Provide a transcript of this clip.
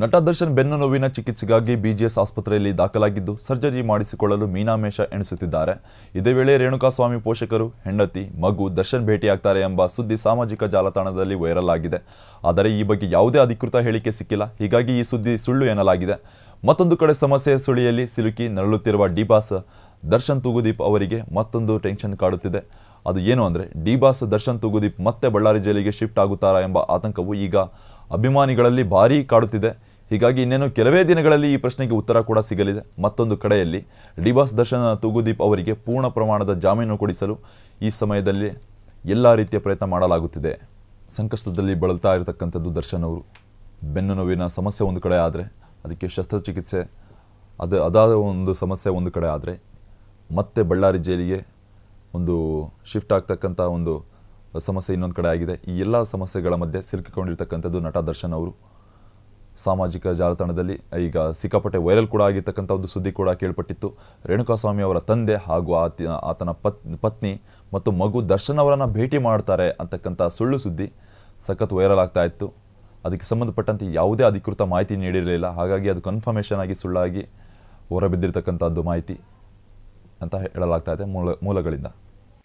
ನಟ ದರ್ಶನ್ ಬೆನ್ನು ನೋವಿನ ಚಿಕಿತ್ಸೆಗಾಗಿ ಬಿಜಿಎಸ್ ಆಸ್ಪತ್ರೆಯಲ್ಲಿ ದಾಖಲಾಗಿದ್ದು, ಸರ್ಜರಿ ಮಾಡಿಸಿಕೊಳ್ಳಲು ಮೀನಾಮೇಷ ಎಣಿಸುತ್ತಿದ್ದಾರೆ. ಇದೇ ವೇಳೆ ರೇಣುಕಾಸ್ವಾಮಿ ಪೋಷಕರು, ಹೆಂಡತಿ, ಮಗು, ದರ್ಶನ್ ಭೇಟಿಯಾಗ್ತಾರೆ ಎಂಬ ಸುದ್ದಿ ಸಾಮಾಜಿಕ ಜಾಲತಾಣದಲ್ಲಿ ವೈರಲ್ ಆಗಿದೆ. ಆದರೆ ಈ ಬಗ್ಗೆ ಯಾವುದೇ ಅಧಿಕೃತ ಹೇಳಿಕೆ ಸಿಕ್ಕಿಲ್ಲ. ಹೀಗಾಗಿ ಈ ಸುದ್ದಿ ಸುಳ್ಳು ಎನ್ನಲಾಗಿದೆ. ಮತ್ತೊಂದು ಕಡೆ ಸಮಸ್ಯೆ ಸುಳಿಯಲ್ಲಿ ಸಿಲುಕಿ ನರಳುತ್ತಿರುವ ಡಿಬಾಸ್ ದರ್ಶನ್ ತೂಗುದೀಪ್ ಅವರಿಗೆ ಮತ್ತೊಂದು ಟೆನ್ಷನ್ ಕಾಡುತ್ತಿದೆ. ಅದು ಏನು ಅಂದರೆ ಡಿಬಾಸ್ ದರ್ಶನ್ ತೂಗುದೀಪ್ ಮತ್ತೆ ಬಳ್ಳಾರಿ ಜೈಲಿಗೆ ಶಿಫ್ಟ್ ಆಗುತ್ತಾರಾ ಎಂಬ ಆತಂಕವು ಈಗ ಅಭಿಮಾನಿಗಳಲ್ಲಿ ಭಾರೀ ಕಾಡುತ್ತಿದೆ. ಹೀಗಾಗಿ ಇನ್ನೇನು ಕೆಲವೇ ದಿನಗಳಲ್ಲಿ ಈ ಪ್ರಶ್ನೆಗೆ ಉತ್ತರ ಕೂಡ ಸಿಗಲಿದೆ. ಮತ್ತೊಂದು ಕಡೆಯಲ್ಲಿ ಡಿಬಾಸ್ ದರ್ಶನ ತೂಗುದೀಪ್ ಅವರಿಗೆ ಪೂರ್ಣ ಪ್ರಮಾಣದ ಜಾಮೀನು ಕೊಡಿಸಲು ಈ ಸಮಯದಲ್ಲಿ ಎಲ್ಲ ರೀತಿಯ ಪ್ರಯತ್ನ ಮಾಡಲಾಗುತ್ತಿದೆ. ಸಂಕಷ್ಟದಲ್ಲಿ ಬಳಲ್ತಾ ಇರತಕ್ಕಂಥದ್ದು ದರ್ಶನ್ ಅವರು. ಬೆನ್ನು ನೋವಿನ ಸಮಸ್ಯೆ ಒಂದು ಕಡೆ ಆದರೆ, ಅದಕ್ಕೆ ಶಸ್ತ್ರಚಿಕಿತ್ಸೆ, ಅದು ಅದಾದ ಒಂದು ಸಮಸ್ಯೆ ಒಂದು ಕಡೆ ಆದರೆ, ಮತ್ತೆ ಬಳ್ಳಾರಿ ಜೈಲಿಗೆ ಒಂದು ಶಿಫ್ಟ್ ಆಗ್ತಕ್ಕಂಥ ಒಂದು ಸಮಸ್ಯೆ ಇನ್ನೊಂದು ಕಡೆ ಆಗಿದೆ. ಈ ಎಲ್ಲ ಸಮಸ್ಯೆಗಳ ಮಧ್ಯೆ ಸಿಲುಕಿಕೊಂಡಿರ್ತಕ್ಕಂಥದ್ದು ನಟ ದರ್ಶನ್ ಅವರು. ಸಾಮಾಜಿಕ ಜಾಲತಾಣದಲ್ಲಿ ಈಗ ಸಿಕ್ಕಾಪಟ್ಟೆ ವೈರಲ್ ಕೂಡ ಆಗಿರ್ತಕ್ಕಂಥ ಒಂದು ಸುದ್ದಿ ಕೂಡ ಕೇಳ್ಪಟ್ಟಿತ್ತು. ರೇಣುಕಾಸ್ವಾಮಿ ಅವರ ತಂದೆ ಹಾಗೂ ಆತ, ಆತನ ಪತ್, ಪತ್ನಿ ಮತ್ತು ಮಗು ದರ್ಶನ್ ಅವರನ್ನು ಭೇಟಿ ಮಾಡ್ತಾರೆ ಅಂತಕ್ಕಂಥ ಸುಳ್ಳು ಸುದ್ದಿ ಸಖತ್ ವೈರಲ್ ಆಗ್ತಾ ಇತ್ತು. ಅದಕ್ಕೆ ಸಂಬಂಧಪಟ್ಟಂತೆ ಯಾವುದೇ ಅಧಿಕೃತ ಮಾಹಿತಿ ನೀಡಿರಲಿಲ್ಲ. ಹಾಗಾಗಿ ಅದು ಕನ್ಫರ್ಮೇಷನ್ ಆಗಿ ಸುಳ್ಳಾಗಿ ಹೊರಬಿದ್ದಿರ್ತಕ್ಕಂಥದ್ದು ಮಾಹಿತಿ ಅಂತ ಹೇಳಲಾಗ್ತಾ ಇದೆ ಮೂಲ, ಮೂಲಗಳಿಂದ.